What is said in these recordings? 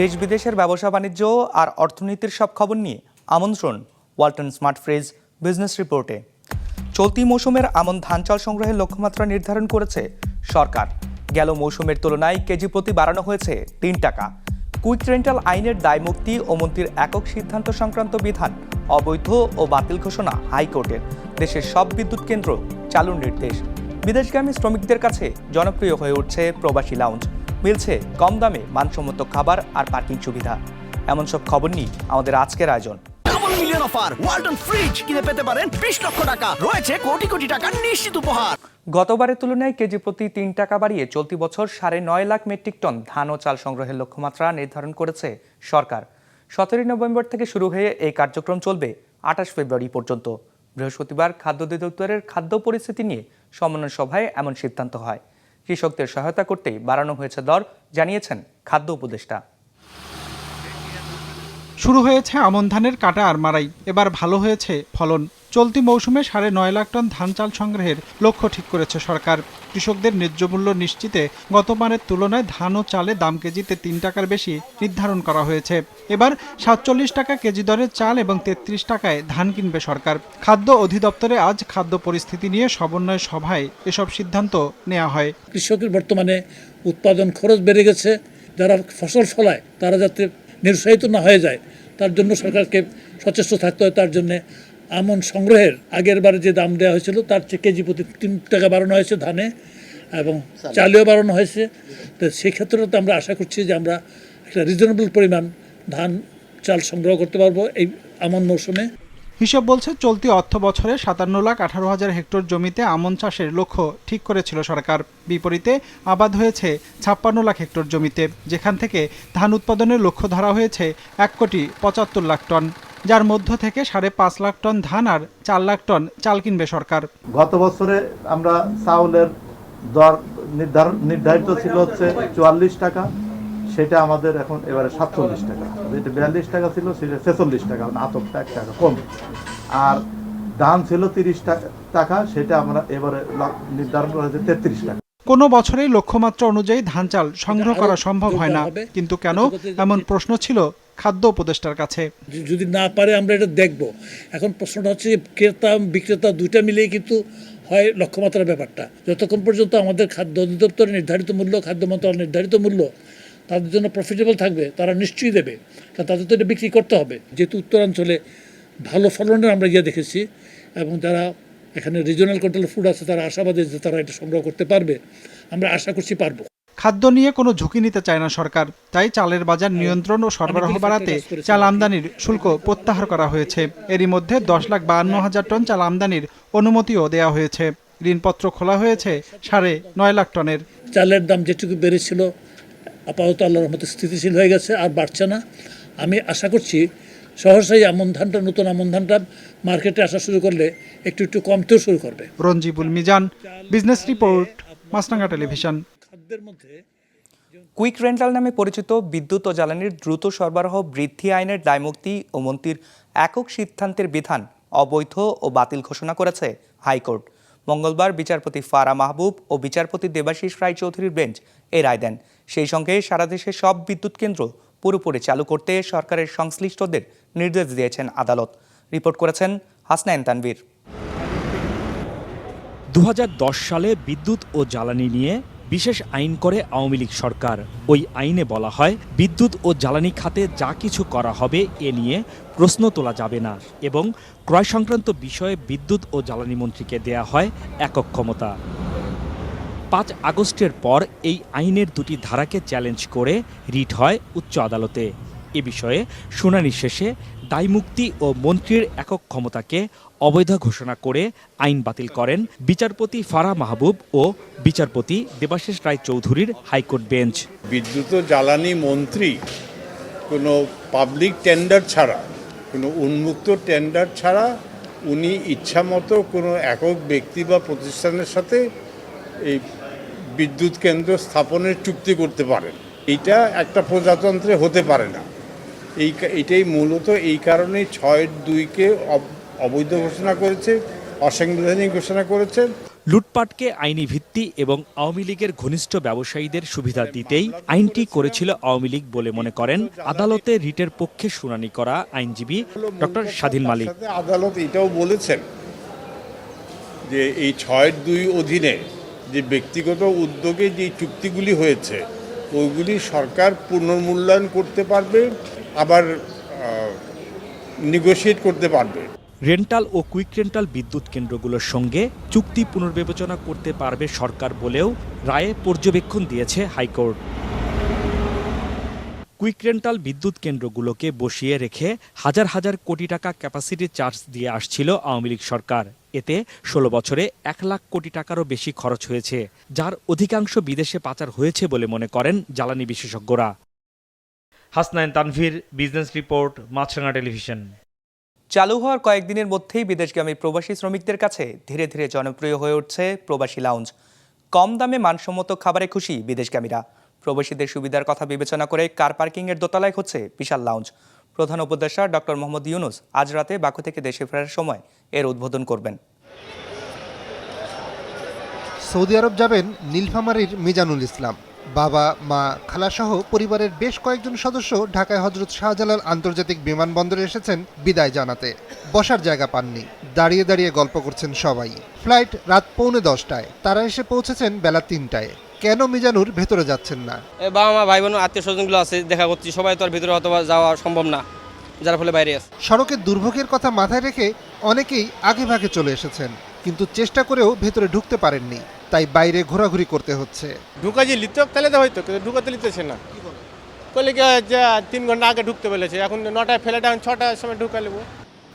দেশ বিদেশের ব্যবসা বাণিজ্য আর অর্থনীতির সব খবর নিয়ে আমন্ত্রণ ওয়ালটন স্মার্ট ফ্রিজ বিজনেস রিপোর্টে। চলতি মৌসুমের আমন ধান চাল সংগ্রহের লক্ষ্যমাত্রা নির্ধারণ করেছে সরকার। গেল মৌসুমের তুলনায় কেজি প্রতি বাড়ানো হয়েছে তিন টাকা। কুইক রেন্টাল আইনের দায়মুক্তি ও মন্ত্রীর একক সিদ্ধান্ত সংক্রান্ত বিধান অবৈধ ও বাতিল ঘোষণা হাইকোর্টের। দেশের সব বিদ্যুৎ কেন্দ্র চালুর নির্দেশ। বিদেশগামী শ্রমিকদের কাছে জনপ্রিয় হয়ে উঠছে প্রবাসী লাউঞ্জ। মিলছে কম দামে মানসম্মত খাবার আর পার্কিং সুবিধা। এমন সব খবর নিয়ে আমাদের আজকের আয়োজন। Double million offer Walton fridge কিনে পেতে পারেন বিশ লক্ষ টাকা। রয়েছে কোটি কোটি টাকার নিশ্চিত উপহার। গতবারের তুলনায় কেজি প্রতি তিন টাকা বাড়িয়ে চলতি বছর সাড়ে নয় লাখ মেট্রিক টন ধান ও চাল সংগ্রহের লক্ষ্যমাত্রা নির্ধারণ করেছে সরকার। সতেরোই নভেম্বর থেকে শুরু হয়ে এই কার্যক্রম চলবে আঠাশ ফেব্রুয়ারি পর্যন্ত। বৃহস্পতিবার খাদ্য অধিদপ্তরের খাদ্য পরিস্থিতি নিয়ে সমন্বয় সভায় এমন সিদ্ধান্ত হয়। কৃষকদের সহায়তা করতেই বাড়ানো হয়েছে দর, জানিয়েছেন খাদ্য উপদেষ্টা। শুরু হয়েছে আমন ধানের কাটা আর মারাই এবার ভালো হয়েছে ফলন। চলতি মৌসুমে সাড়ে নয় লাখ টন ধান চাল সংগ্রহের লক্ষ্য ঠিক করেছে সরকার। কৃষকদের ন্যায্য মূল্য নিশ্চিতে গতবারের তুলনায় ধান ও চালে দাম কেজিতে তিন টাকার বেশি নির্ধারণ করা হয়েছে। এবার সাতচল্লিশ টাকা কেজি দরে চাল এবং তেত্রিশ টাকায় ধান কিনবে সরকার। খাদ্য অধিদপ্তরে আজ খাদ্য পরিস্থিতি নিয়ে সমন্বয় সভায় এসব সিদ্ধান্ত নেওয়া হয়। কৃষকের বর্তমানে উৎপাদন খরচ বেড়ে গেছে। যারা ফসল ফলায়, তারা যাতে নিরুৎসাহিত না হয়ে যায়, তার জন্য সরকারকে সচেষ্ট থাকতে হয়। তার জন্য আমন সংগ্রহের আগের বারে যে দাম দেওয়া হয়েছিল তার চেয়ে কেজি প্রতি তিন টাকা বাড়ানো হয়েছে ধানে এবং চালেও বাড়ানো হয়েছে। তো সেক্ষেত্রে তো আমরা আশা করছি যে আমরা একটা রিজনেবল পরিমাণ ধান চাল সংগ্রহ করতে পারব এই আমন মৌসুমে। হিসাব বলছে চলতি অর্থ বছরে সাতান্ন লাখ আঠারো হাজার হেক্টর জমিতে আমন চাষের লক্ষ্য ঠিক করেছিল সরকার। বিপরীতে আবাদ হয়েছে ছাপ্পান্ন লাখ হেক্টর জমিতে যেখান থেকে ধান উৎপাদনের লক্ষ্য ধরা হয়েছে এক কোটি পঁচাত্তর লাখ টন। যার মধ্য থেকে সাড়ে পাঁচ লাখ টন ধান আর চার লাখ টন চাল কিনবে সরকার। গত বছরে আমরা চাউলের দর নির্ধারণ নির্ধারিত ছিল হচ্ছে চুয়াল্লিশ টাকা সেটা আমাদের এখন এবারে সাতচল্লিশ টাকা। যেটা বিয়াল্লিশ টাকা ছিল সেটা ছেচল্লিশ টাকা মানে আতপটা এক টাকা কম। আর ধান ছিল তিরিশ টাকা সেটা আমরা এবারে নির্ধারণ করা হয়েছে তেত্রিশ টাকা। কোনো বছরেই লক্ষ্যমাত্রা অনুযায়ী ধান চাল সংগ্রহ করা সম্ভব হয় না। কিন্তু কেন? এমন প্রশ্ন ছিল খাদ্য উপদেষ্টার কাছে। যদি না পারে আমরা এটা দেখব। এখন প্রশ্নটা হচ্ছে ক্রেতা বিক্রেতা দুইটা মিলেই কিন্তু হয় লক্ষ্যমাত্রার ব্যাপারটা। যতক্ষণ পর্যন্ত আমাদের খাদ্য অধিদপ্তরের নির্ধারিত মূল্য, খাদ্য মন্ত্রণালয়ের নির্ধারিত মূল্য তাদের জন্য প্রফিটেবল থাকবে, তারা নিশ্চয়ই দেবে। কারণ তাদের তো এটা বিক্রি করতে হবে। যেহেতু উত্তরাঞ্চলে ভালো ফলনের আমরা গিয়ে দেখেছি এবং যারা এখানে রিজনাল কন্ট্রোল ফুড আছে, তারা আশাবাদী যে তারা এটা সংগ্রহ করতে পারবে। আমরা আশা করছি পারব। খাদ্য নিয়ে কোনো ঝুঁকি নিতে চায় না সরকার। তাই চালের বাজার নিয়ন্ত্রণ ও সরবরাহ বাড়াতে চাল আমদানির শুল্ক প্রত্যাহার করা হয়েছে। এরই মধ্যে দশ লাখ বাহান্ন হাজার টন চাল আমদানির অনুমতিও দেওয়া হয়েছে। ঋণপত্র খোলা হয়েছে সাড়ে নয় লাখ টনের। চালের দাম যেটুকু বেড়েছিল আপাতত আল্লাহর রহমতে স্থিতিশীল হয়ে গেছে আর বাড়ছে না। আমি আশা করছি সহসাই আমন ধানটা নতুন আমন ধানটা মার্কেটে আসা শুরু করলে একটু একটু কমতেও শুরু করবে। Ranjibul Mizan business report Maasranga television. খাদ্যের মধ্যে কুইক রেন্টাল নামে পরিচিত বিদ্যুৎ ও জ্বালানির দ্রুত সরবরাহ বৃদ্ধি আইনের দায়মুক্তি ও মন্ত্রীর একক সিদ্ধান্তের বিধান অবৈধ ও বাতিল ঘোষণা করেছে হাইকোর্ট। মঙ্গলবার বিচারপতি ফারা মাহবুব ও বিচারপতি দেবাশিস রায়চৌধুরীর বেঞ্চ এ রায় দেন। সেই সঙ্গে সারা দেশের সব বিদ্যুৎ কেন্দ্র পুরোপুরি চালু করতে সরকারের সংশ্লিষ্টদের নির্দেশ দিয়েছেন আদালত। রিপোর্ট করেছেন হাসনাইন তানভীর। দু হাজার দশ সালে বিদ্যুৎ ও জ্বালানি নিয়ে বিশেষ আইন করে আওয়ামী লীগ সরকার। ওই আইনে বলা হয়, বিদ্যুৎ ও জ্বালানি খাতে যা কিছু করা হবে এ নিয়ে প্রশ্ন তোলা যাবে না এবং ক্রয় সংক্রান্ত বিষয়ে বিদ্যুৎ ও জ্বালানি মন্ত্রীকে দেয়া হয় একক ক্ষমতা। পাঁচ আগস্টের পর এই আইনের দুটি ধারাকে চ্যালেঞ্জ করে রিট হয় উচ্চ আদালতে। এ বিষয়ে শুনানি শেষে দায়মুক্তি ও মন্ত্রীর একক ক্ষমতাকে অবৈধ ঘোষণা করে আইন বাতিল করেন বিচারপতি ফারা মাহবুব ও বিচারপতি দেবাশিস রায় চৌধুরীর হাইকোর্ট বেঞ্চ। বিদ্যুৎ জ্বালানি মন্ত্রী কোনো পাবলিক টেন্ডার ছাড়া, কোনো উন্মুক্ত টেন্ডার ছাড়া উনি ইচ্ছামতো কোনো একক ব্যক্তি বা প্রতিষ্ঠানের সাথে এই বিদ্যুৎ কেন্দ্র স্থাপনের চুক্তি করতে পারেন। এটা একটা প্রজাতন্ত্রে হতে পারে না। এই এটাই মূলত এই কারণেই ছয় দুইকে অব- অবৈধ ঘোষণা করেছে অসাংবিধানিক ঘোষণা করেছে। লুটপাটকে আইনি ভিত্তি এবং আওয়ামী লীগের ঘনিষ্ঠ ব্যবসায়ীদের সুবিধা দিতেই আইনটি করেছিল আওয়ামী লীগ বলে মনে করেন আদালতে রিটের পক্ষে শুনানি করা আইনজীবী ডক্টর স্বাধীন মালিক। আদালত এটাও বলেছেন যে এই ছয়ের দুই অধীনে যে ব্যক্তিগত উদ্যোগে যে চুক্তিগুলি হয়েছে ওইগুলি সরকার পুনর্মূল্যায়ন করতে পারবে। আবার নেগোশিয়েট করতে পারবে। রেন্টাল ও কুইক রেন্টাল বিদ্যুৎ কেন্দ্রগুলোর সঙ্গে চুক্তি পুনর্বিবেচনা করতে পারবে সরকার বলেও রায়ে পর্যবেক্ষণ দিয়েছে হাইকোর্ট। কুইক রেন্টাল বিদ্যুৎ কেন্দ্রগুলোকে বসিয়ে রেখে হাজার হাজার কোটি টাকা ক্যাপাসিটি চার্জ দিয়ে আসছিল আওয়ামী লীগ সরকার। এতে ষোলো বছরে এক লাখ কোটি টাকারও বেশি খরচ হয়েছে, যার অধিকাংশ বিদেশে পাচার হয়েছে বলে মনে করেন জ্বালানি বিশেষজ্ঞরা। Hasnain Tanvir business report Maasranga television. চালু হওয়ার কয়েকদিনের মধ্যেই বিদেশগামী প্রবাসী শ্রমিকদের কাছে ধীরে ধীরে জনপ্রিয় হয়ে উঠছে প্রবাসী লাউঞ্জ। কম দামে মানসম্মত খাবারে খুশি বিদেশগামীরা। প্রবাসীদের সুবিধার কথা বিবেচনা করে কার পার্কিংয়ের দোতলায় হচ্ছে বিশাল লাউঞ্জ। প্রধান উপদেষ্টা ডক্টর মোহাম্মদ ইউনুস আজ রাতে বাকু থেকে দেশে ফেরার সময় এর উদ্বোধন করবেন। সৌদি আরব যাবেন নীলফামারীর মিজানুল ইসলাম। বাবা মা খালাসহ পরিবারের বেশ কয়েকজন সদস্য ঢাকায় হজরত শাহজালাল আন্তর্জাতিক বিমানবন্দরে এসেছেন বিদায় জানাতে। বসার জায়গা পাননি। দাঁড়িয়ে দাঁড়িয়ে গল্প করছেন সবাই। ফ্লাইট রাত পৌনে দশটায়। তারা এসে পৌঁছেছেন বেলা তিনটায়। কেন মিজানুর ভেতরে যাচ্ছেন না? এ বাবা মা ভাই বোন আত্মীয় স্বজনগুলো আছে দেখা করছি। সবাই তো আর ভেতরে হয়তো বা যাওয়া সম্ভব না যার ফলে বাইরে আছে। সড়কের দুর্ভোগের কথা মাথায় রেখে অনেকেই আগে ভাগে চলে এসেছেন কিন্তু চেষ্টা করেও ভেতরে ঢুকতে পারেননি। তাই বাইরে ঘোরাঘুরি করতে হচ্ছে। ঢুকা যে লিতে তাহলে তো হয়তো কিন্তু ঢুকাতে লিতেছে না। বলে? কি যে তিন ঘণ্টা আগে ঢুকতে বলেছে এখন নটায় ফেলে এখন ছটার সময় ঢুকা নেব।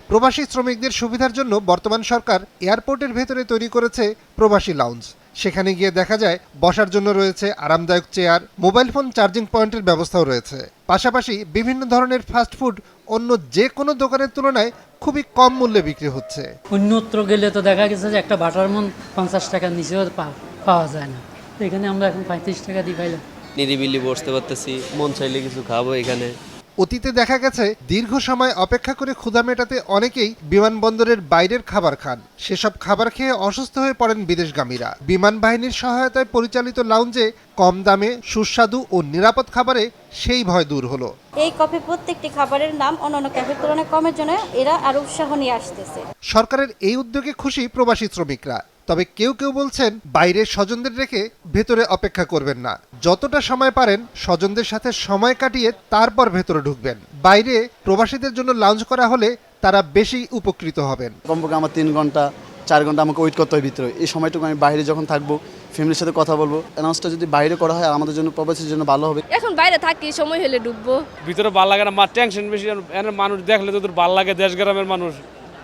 প্রবাসী শ্রমিকদের সুবিধার জন্য বর্তমান সরকার এয়ারপোর্টের ভেতরে তৈরি করেছে প্রবাসী লাউঞ্জ সেখানে গিয়ে দেখা যায় বসার জন্য রয়েছে আরামদায়ক চেয়ার মোবাইল ফোন চার্জিং পয়েন্টের ব্যবস্থাও রয়েছে। পাশাপাশি বিভিন্ন ধরনের ফাস্টফুড অন্য যে কোনো দোকানের তুলনায় খুবই কম মূল্যে বিক্রি হচ্ছে। অন্যত্র গেলে তো দেখা গেছে যে একটা বাটার মন পঞ্চাশ টাকার নিচেও পা- পাওয়া যায় না। তো এখানে আমরা এখন পঁয়ত্রিশ টাকা দিয়ে পাইলাম। নিরিবিলি বসতে পারতেছি মন চাইলে কিছু খাব এখানে। অতীতে দেখা গেছে দীর্ঘ সময় অপেক্ষা করে ক্ষুধা মেটাতে অনেকেই বিমানবন্দরের বাইরের খাবার খান। সেসব খাবার খেয়ে অসুস্থ হয়ে পড়েন বিদেশগামীরা। বিমান বাহিনীর সহায়তায় পরিচালিত লাউঞ্জে কম দামে সুস্বাদু ও নিরাপদ খাবারে সেই ভয় দূর হলো। এই কফি প্রত্যেকটি খাবারের নাম অন্যান্য ক্যাফের তুলনায় কমের জন্য এরা আরও উৎসাহ নিয়ে আসতেছে। সরকারের এই উদ্যোগে খুশি প্রবাসী শ্রমিকরা। তবে কেউ কেউ বলছেন বাইরের স্বজনদের রেখে ভেতরে অপেক্ষা করবেন না। যতটা সময় পারেন স্বজনদের সাথে সময় কাটিয়ে তারপর ভেতরে ঢুকবেন। বাইরে প্রবাসীদের জন্য লাউঞ্জ করা হলে তারা বেশি উপকৃত হবেন। কমপক্ষে আমার তিন ঘণ্টা চার ঘণ্টা আমাকে ওয়েট করতে হয় ভিতরে। এই সময়টুকু আমি বাইরে যখন থাকব ফ্যামিলির সাথে কথা বলব অ্যানাউন্সটা যদি বাইরে করা হয় আমাদের জন্য প্রবাসীর জন্য ভালো হবে। এখন বাইরে থাকি সময় হলে ডুববো ভিতরে ভালো লাগে না মা টেনশন বেশি এর মানুষ দেখলে তোদের ভালো লাগে দেশ গ্রামের মানুষ।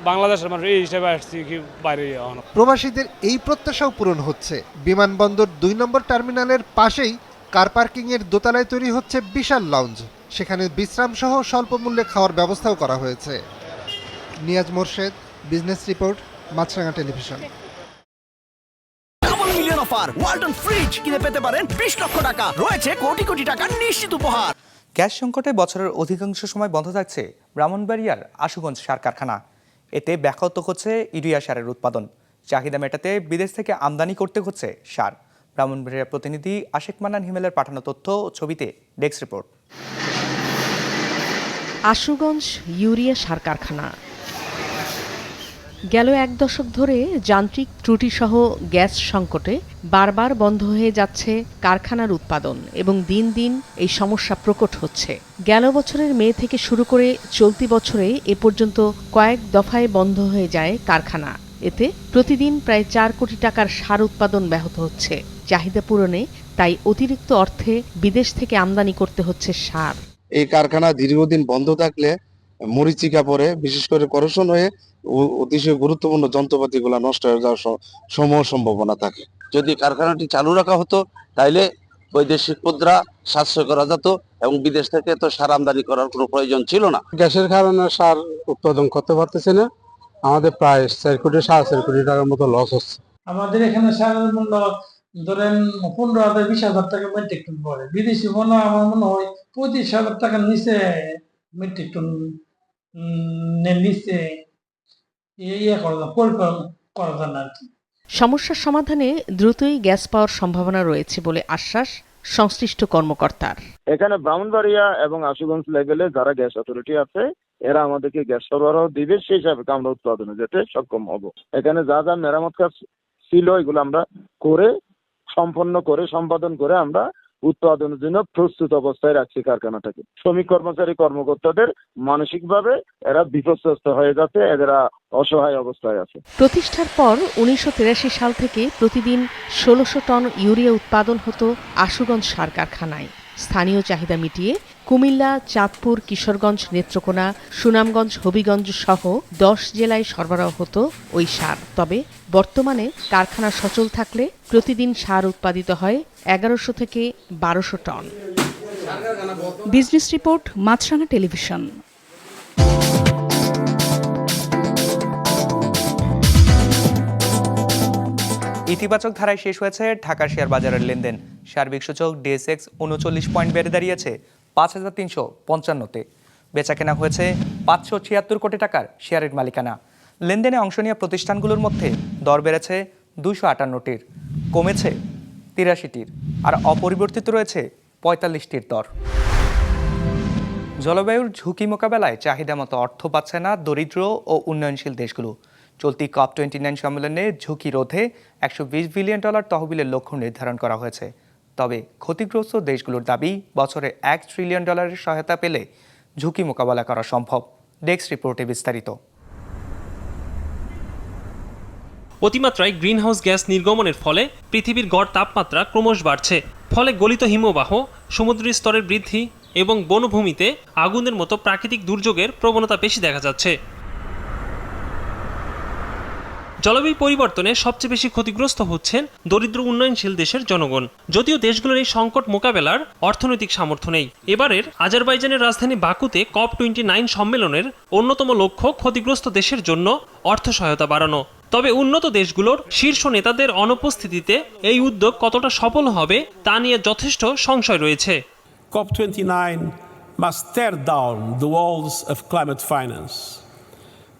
বাংলাদেশের মানুষ এই হিসাবে আসছি কি বাইরে প্রবাসীদের এই প্রত্যাশাও পূরণ হচ্ছে। বিমানবন্দর দুই নম্বর টার্মিনালের পাশেই কার পার্কিংয়ের দোতলায় তৈরি হচ্ছে বিশাল লাউঞ্জ সেখানে বিশ্রাম সহ স্বল্প মূল্যে খাওয়ার ব্যবস্থাও করা হয়েছে। Niaz Morshed business report Maasranga television. Million offer Walton fridge কিনে পেতে পারেন বিশ লক্ষ টাকা। রয়েছে কোটি কোটি টাকার নিশ্চিত উপহার। গ্যাস সংকটে বছরের অধিকাংশ সময় বন্ধ থাকছে ব্রাহ্মণবাড়িয়ার আশুগঞ্জ সার কারখানা। এতে ব্যাহত হচ্ছে ইউরিয়া সারের উৎপাদন। চাহিদা মেটাতে বিদেশ থেকে আমদানি করতে হচ্ছে সার। ব্রাহ্মণবাড়িয়ার প্রতিনিধি আশেক মানান হিমেলের পাঠানো তথ্য ছবিতে ডেস্ক রিপোর্ট। আশুগঞ্জ ইউরিয়া সার কারখানা। গেল এক দশক ধরে যান্ত্রিক ত্রুটিসহ গ্যাস সংকটে বারবার বন্ধ হয়ে যাচ্ছে কারখানার উৎপাদন এবং দিন দিন এই সমস্যা প্রকট হচ্ছে। গেল বছরের মে থেকে শুরু করে চলতি বছরে এ পর্যন্ত কয়েক দফায় বন্ধ হয়ে যায় কারখানা। এতে প্রতিদিন প্রায় চার কোটি টাকার সার উৎপাদন ব্যাহত হচ্ছে। চাহিদা পূরণে তাই অতিরিক্ত অর্থে বিদেশ থেকে আমদানি করতে হচ্ছে সার। এই কারখানা দীর্ঘদিন বন্ধ থাকলে মরিচিকা পরে বিশেষ করে করশন হয়ে অতিশয় গুরুত্বপূর্ণ যন্ত্রপাতিগুলো নষ্ট হয়ে যাওয়ার স- সমূহ সম্ভাবনা থাকে। যদি কারখানাটি চালু রাখা হতো তাইলে বৈদেশিক মুদ্রা সাশ্রয় করা যেত এবং বিদেশ থেকে তো সার আমদানি করার কোনো প্রয়োজন ছিল না। গ্যাসের কারণে সার উৎপাদন করতে পারতেছে না। আমাদের প্রায় চার কোটি সাড়ে চার কোটি টাকার মতো লস হচ্ছে। আমাদের এখানে সারের মূল্য ধরেন পনেরো হাজার বিশ হাজার টাকা মেট্রিক টন পড়ে। বিদেশি পণ্য আমার মনে হয় পঁচিশ হাজার টাকার নিচে মেট্রিক টন ইয়ে সমস্যার সমাধানে দ্রুতই গ্যাস পাওয়ার সম্ভাবনা রয়েছে বলে আশ্বাস সংশ্লিষ্ট কর্মকর্তার। এখানে ব্রাহ্মণবাড়িয়া এবং আশুগঞ্জ লেভেলে যারা গ্যাস অথরিটি আছে এরা আমাদেরকে গ্যাস সরবরাহ দিবে সেই হিসাবে আমরা উৎপাদনে যেতে সক্ষম হব। এখানে যা যা মেরামত কাজ ছিল এগুলো আমরা করে সম্পন্ন করে সম্পাদন করে আমরা উৎপাদনের জন্য প্রস্তুত অবস্থায় রাখছে কারখানাটাকে। শ্রমিক কর্মচারী কর্মকর্তাদের মানসিকভাবে এরা বিপর্যস্ত হয়ে যাচ্ছে এরা অসহায় অবস্থায় আছে। প্রতিষ্ঠার পর উনিশশো সাল থেকে প্রতিদিন ষোলোশো টন ইউরিয়া উৎপাদন হতো আশুগঞ্জ সার কারখানায়। স্থানীয় চাহিদা মিটিয়ে কুমিল্লা চাঁদপুর কিশোরগঞ্জ নেত্রকোনা সুনামগঞ্জ হবিগঞ্জ সহ দশ জেলায় সরবরাহ হতো ওই সার। তবে বর্তমানে কারখানা সচল থাকলে প্রতিদিন সার উৎপাদিত হয় এগারোশো থেকে বারোশো ton. Business report Maasranga television. ইতিবাচক ধারায় শেষ হয়েছে ঢাকা শেয়ার বাজারের লেনদেন। সার্বিক সূচক ডিএসএক্স উনচল্লিশ পয়েন্ট বেড়ে দাঁড়িয়েছে। পাঁচ হাজার তিনশো পঞ্চান্নতে। বেচাকেনা হয়েছে পাঁচশো ছিয়াত্তর কোটি টাকার শেয়ারের মালিকানা। লেনদেনে অংশ নেওয়া প্রতিষ্ঠানগুলোর মধ্যে দর বেড়েছে দুশো আটান্নটির, কমেছে তিরাশিটির, আর অপরিবর্তিত রয়েছে পঁয়তাল্লিশটির দর। জলবায়ুর ঝুঁকি মোকাবেলায় চাহিদা মতো অর্থ পাচ্ছে না দরিদ্র ও উন্নয়নশীল দেশগুলো। চলতি কপ টোয়েন্টি নাইন সম্মেলনে ঝুঁকি রোধে একশো বিশ বিলিয়ন ডলার তহবিলের লক্ষ্য নির্ধারণ করা হয়েছে। তবে ক্ষতিগ্রস্ত দেশগুলোর দাবি, বছরে এক ট্রিলিয়ন ডলারের সহায়তা পেলে ঝুঁকি মোকাবেলা করা সম্ভব। ডেস্ক রিপোর্টে বিস্তারিত। অতিমাত্রায় গ্রিনহাউস গ্যাস নির্গমনের ফলে পৃথিবীর গড় তাপমাত্রা ক্রমশ বাড়ছে। ফলে গলিত হিমবাহ, সমুদ্রের স্তরের বৃদ্ধি এবং বনভূমিতে আগুনের মতো প্রাকৃতিক দুর্যোগের প্রবণতা বেশি দেখা যাচ্ছে। জলবায়ু পরিবর্তনে সবচেয়ে বেশি ক্ষতিগ্রস্ত হচ্ছেন দরিদ্র উন্নয়নশীল দেশের জনগণ। যদিও দেশগুলোর এই সংকট মোকাবেলার অর্থনৈতিক সামর্থ্য নেই। এবারের আজারবাইজানের রাজধানী বাকুতে কপ টোয়েন্টি নাইন সম্মেলনের অন্যতম লক্ষ্য ক্ষতিগ্রস্ত দেশের জন্য অর্থ সহায়তা বাড়ানো। তবে উন্নত দেশগুলোর শীর্ষ নেতাদের অনুপস্থিতিতে এই উদ্যোগ কতটা সফল হবে তা নিয়ে যথেষ্ট সংশয় রয়েছে। COP29 must tear down the walls of climate finance.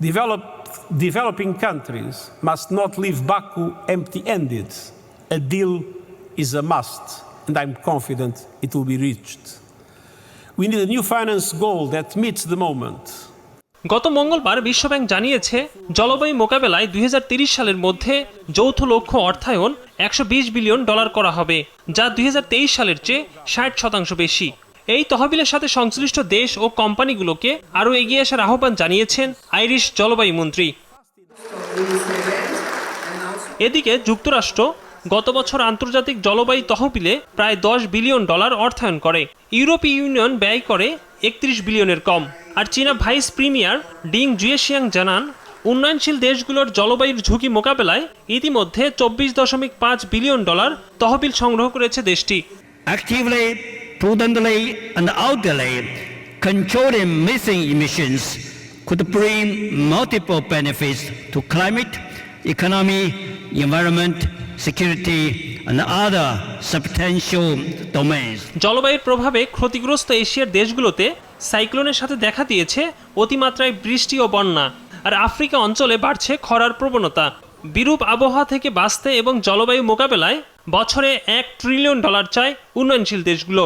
Developed, developing countries must not leave Baku empty handed. A deal is a must, and I'm confident it will be reached. We need a new finance goal that meets the moment. গত মঙ্গলবার বিশ্বব্যাংক জানিয়েছে জলবায়ু মোকাবেলায় দুই সালের মধ্যে যৌথ লক্ষ্য অর্থায়ন একশো বিশ বিলিয়ন ডলার করা হবে যা দুই হাজার তেইশ সালের চেয়ে ষাট শতাংশ বেশি এই তহবিলের সাথে সংশ্লিষ্ট দেশ ও কোম্পানিগুলোকে আরও এগিয়ে আসার আহ্বান জানিয়েছেন আইরিশ জলবায়ু মন্ত্রী। এদিকে যুক্তরাষ্ট্র গত বছর আন্তর্জাতিক জলবায়ু তহবিলে প্রায় দশ বিলিয়ন ডলার অর্থায়ন করে। ইউরোপীয় ইউনিয়ন ব্যয় করে একত্রিশ বিলিয়নের কম। আর চীনা ভাইস প্রিমিয়ার ডিং জুয়েশিয়াং জানান, উন্নয়নশীল দেশগুলোর জলবায়ুর ঝুঁকি মোকাবেলায় ইতিমধ্যে চব্বিশ দশমিক পাঁচ বিলিয়ন ডলার তহবিল সংগ্রহ করেছে দেশটি। Prudently, and orderly controlling methane emissions could bring multiple benefits to climate, economy, environment, security, and other substantial domains. জলবায়ুর প্রভাবে ক্ষতিগ্রস্ত এশিয়ার দেশগুলোতে সাইক্লোনের সাথে দেখা দিয়েছে অতিমাত্রায় বৃষ্টি ও বন্যা আর আফ্রিকা অঞ্চলে বাড়ছে খরার প্রবণতা বিরূপ আবহাওয়া থেকে বাঁচতে এবং জলবায়ু মোকাবেলায় বছরে এক ট্রিলিয়ন ডলার চায় উন্নয়নশীল দেশগুলো